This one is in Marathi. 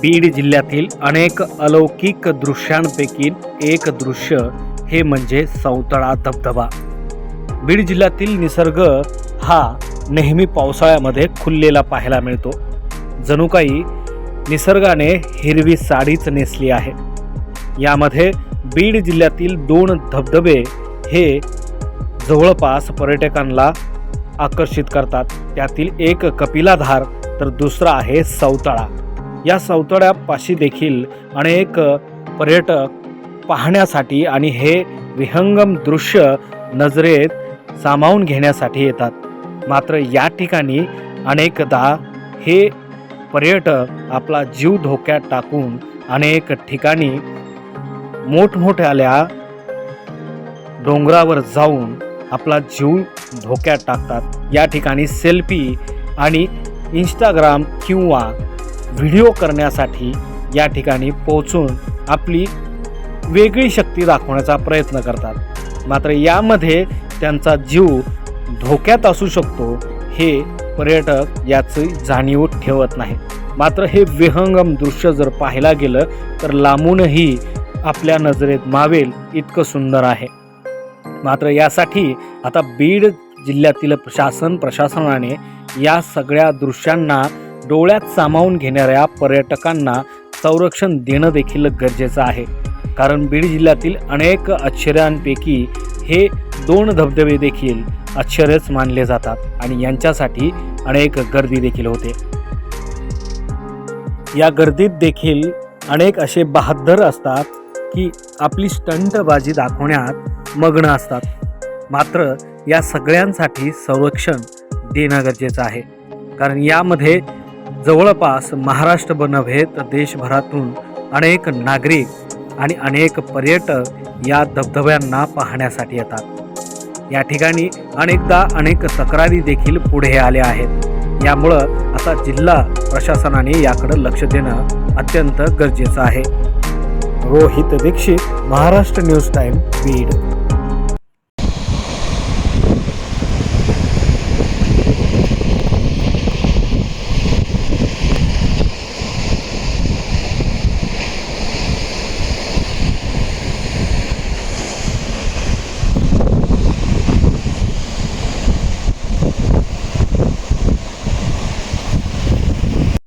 बीड जिल्ह्यातील अनेक अलौकिक दृश्यांपैकी एक दृश्य हे म्हणजे सौतळा धबधबा. बीड जिल्ह्यातील निसर्ग हा नेहमी पावसाळ्यामध्ये खुललेला पाहायला मिळतो. जणू काही निसर्गाने हिरवी साडीच नेसली आहे. यामध्ये बीड जिल्ह्यातील दोन धबधबे हे जवळपास पर्यटकांना आकर्षित करतात. त्यातील एक कपिलाधार तर दुसरा आहे सौतळा या सौतळ्यापाशी देखील अनेक पर्यटक पाहण्यासाठी आणि हे विहंगम दृश्य नजरेत सामावून घेण्यासाठी येतात. मात्र या ठिकाणी अनेकदा हे पर्यटक आपला जीव धोक्यात टाकून अनेक ठिकाणी मोठमोठ्याल्या डोंगरावर जाऊन आपला जीव धोक्यात टाकतात. या ठिकाणी सेल्फी आणि इंस्टाग्राम किंवा व्हिडिओ करण्यासाठी या ठिकाणी पोहोचून आपली वेगळी शक्ती दाखवण्याचा प्रयत्न करतात. मात्र यामध्ये त्यांचा जीव धोक्यात असू शकतो हे पर्यटक याची जाणीव ठेवत नाही मात्र हे विहंगम दृश्य जर पाहायला गेलं तर लांबूनही आपल्या नजरेत मावेल इतकं सुंदर आहे. मात्र यासाठी आता बीड जिल्ह्यातील शासन प्रशासनाने या सगळ्या दृश्यांना डोळ्यात सामावून घेणाऱ्या पर्यटकांना संरक्षण देणं देखील गरजेचं आहे. कारण बीड जिल्ह्यातील अनेक आश्चर्यांपैकी हे दोन धबधबे देखील आश्चर्यच मानले जातात आणि यांच्यासाठी अनेक गर्दी देखील होते. या गर्दीत देखील अनेक असे बहादर असतात की आपली स्टंटबाजी दाखवण्यात मग्न असतात. मात्र या सगळ्यांसाठी संरक्षण देणं गरजेचं आहे. कारण यामध्ये जवळपास महाराष्ट्र नव्हे तर देशभरातून अनेक नागरिक आणि अनेक पर्यटक या धबधब्यांना पाहण्यासाठी येतात. या ठिकाणी अनेकदा अनेक तक्रारी देखील पुढे आल्या आहेत. यामुळं आता जिल्हा प्रशासनाने याकडे लक्ष देणं अत्यंत गरजेचं आहे. Rohit Dixit Maharashtra news time Beed.